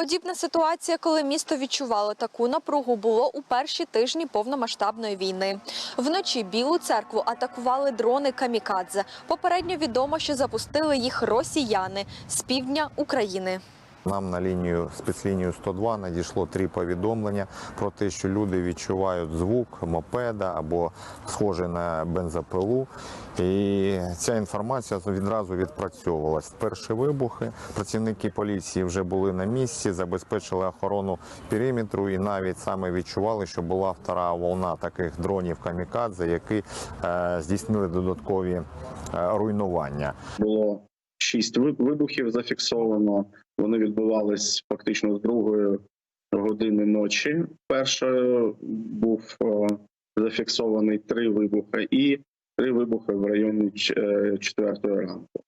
Подібна ситуація, коли місто відчувало таку напругу, було у перші тижні повномасштабної війни. Вночі Білу церкву атакували дрони камікадзе. Попередньо відомо, що запустили їх росіяни з півдня України. Нам на лінію спецлінію 102 надійшло три повідомлення про те, що люди відчувають звук мопеда або схожий на бензопилу. І ця інформація відразу відпрацьовувалась. Перші вибухи працівники поліції вже були на місці, забезпечили охорону периметру і навіть саме відчували, що була втора волна таких дронів камікадзе, які е, здійснили додаткові е, руйнування. було шість вибухів зафіксовано. Вони відбувались фактично з другої години ночі. Перший був е, зафіксований три вибухи і три вибухи в районі е, четвертої ранку.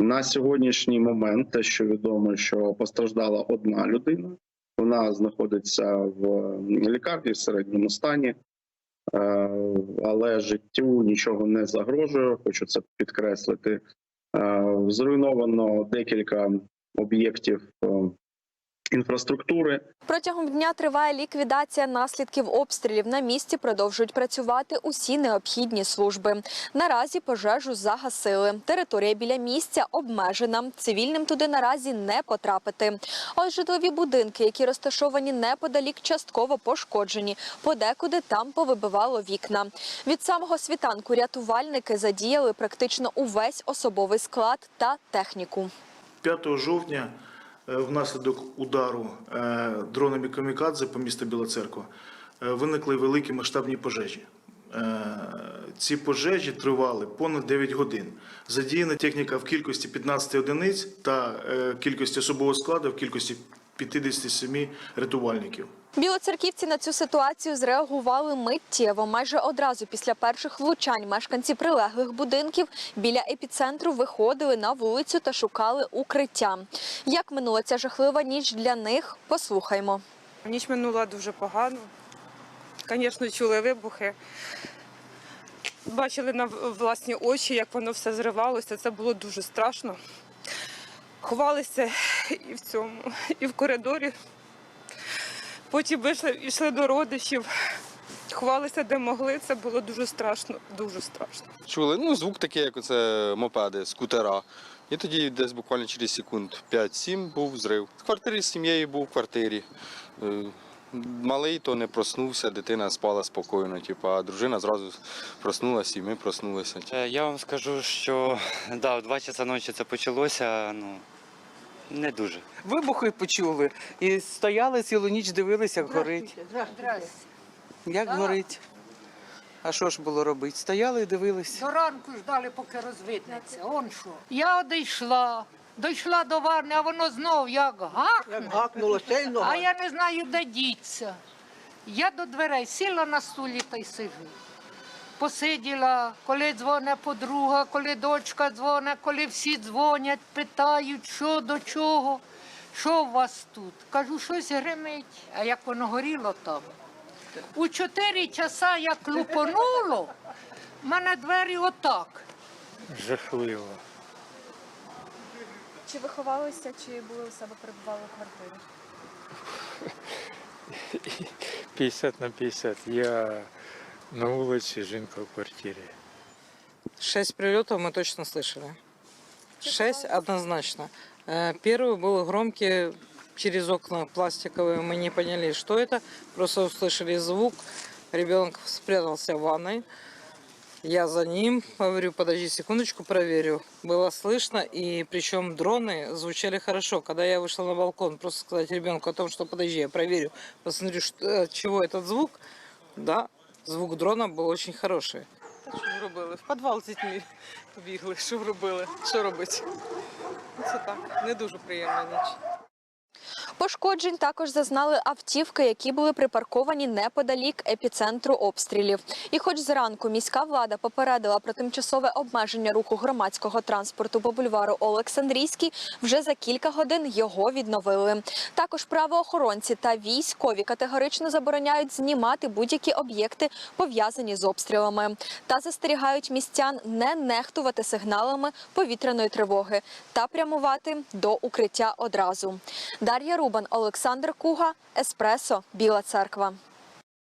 На сьогоднішній момент те, що відомо, що постраждала одна людина. Вона знаходиться в лікарні в середньому стані, Е, але життю нічого не загрожує. Хочу це підкреслити. Е, Зруйновано декілька об'єктів е, інфраструктури. Протягом дня триває ліквідація наслідків обстрілів. На місці продовжують працювати усі необхідні служби. Наразі пожежу загасили. Територія біля місця обмежена. Цивільним туди наразі не потрапити. А ось житлові будинки, які розташовані неподалік, частково пошкоджені. Подекуди там повибивало вікна. Від самого світанку рятувальники задіяли практично увесь особовий склад та техніку. 5 жовтня внаслідок удару е, дронами камікадзе по місту Біла Церква е, виникли великі масштабні пожежі. Е, Ці пожежі тривали понад 9 годин. Задіяна техніка в кількості 15 одиниць та е, кількості особового складу в кількості 57 рятувальників. Білоцерківці на цю ситуацію зреагували миттєво. Майже одразу після перших влучань мешканці прилеглих будинків біля епіцентру виходили на вулицю та шукали укриття. Як минула ця жахлива ніч для них? Послухаймо. Ніч минула дуже погано. Звісно, чули вибухи. Бачили на власні очі, як воно все зривалося. Це було дуже страшно. Ховалися і в цьому, і в коридорі. Потім вийшли, йшли до родичів, ховалися де могли. Це було дуже страшно, дуже страшно. Чули, ну звук такий, як оце мопеди, скутера. І тоді десь буквально через секунд 5-7 був зрив. В квартирі з сім'єю був в квартирі. Е, Малий то не проснувся, дитина спала спокійно, типу, а дружина зразу проснулася і ми проснулися. Е, Я вам скажу, що да, в 2 часа ночі це почалося, ну не дуже. Вибухи почули і стояли цілу ніч, дивилися, як горить. Як горить? А що ж було робити? Стояли і дивилися. До ранку ждали, поки розвиднеться. Он що. Я дійшла, дійшла до варни, а воно знов як гахне. Як гакнуло сильно. А я не знаю, де діться. Я до дверей сіла на стулі та й сижу. Посиділа, коли дзвоне подруга, коли дочка дзвоне, коли всі дзвонять, питають, що до чого, що у вас тут. Кажу, щось гримить, а як воно горіло там. У чотири часа як лупонуло, в мене двері отак. Жахливо. Чи ви ховалися, чи були у себе перебували у квартирі? 50 на 50. Я на вулиці, жінка в квартирі. Шесть прилетов мы точно слышали. Шесть однозначно. Э, Первый был громкий через окна пластиковые. Мы не поняли, что это. Просто услышали звук. Ребенок спрятался в ванной. Я за ним. Говорю, подожди секундочку, проверю. Было слышно, и причем дроны звучали хорошо. Когда я вышла на балкон, просто сказать ребенку о том, что подожди, я проверю, посмотрю, что, от чего этот звук. Да, звук дрона був очень хороший. Та Що ж робили? В підвал з дітьми побігли. Що робили? Що робити? Це так, не дуже приємна ніч. Пошкоджень також зазнали автівки, які були припарковані неподалік епіцентру обстрілів. І хоч зранку міська влада попередила про тимчасове обмеження руху громадського транспорту по бульвару Олександрійський, вже за кілька годин його відновили. Також правоохоронці та військові категорично забороняють знімати будь-які об'єкти, пов'язані з обстрілами, та застерігають містян не нехтувати сигналами повітряної тривоги та прямувати до укриття одразу. Дар'я Руб. Цюбан, Олександр Куга, Еспресо, Біла Церква.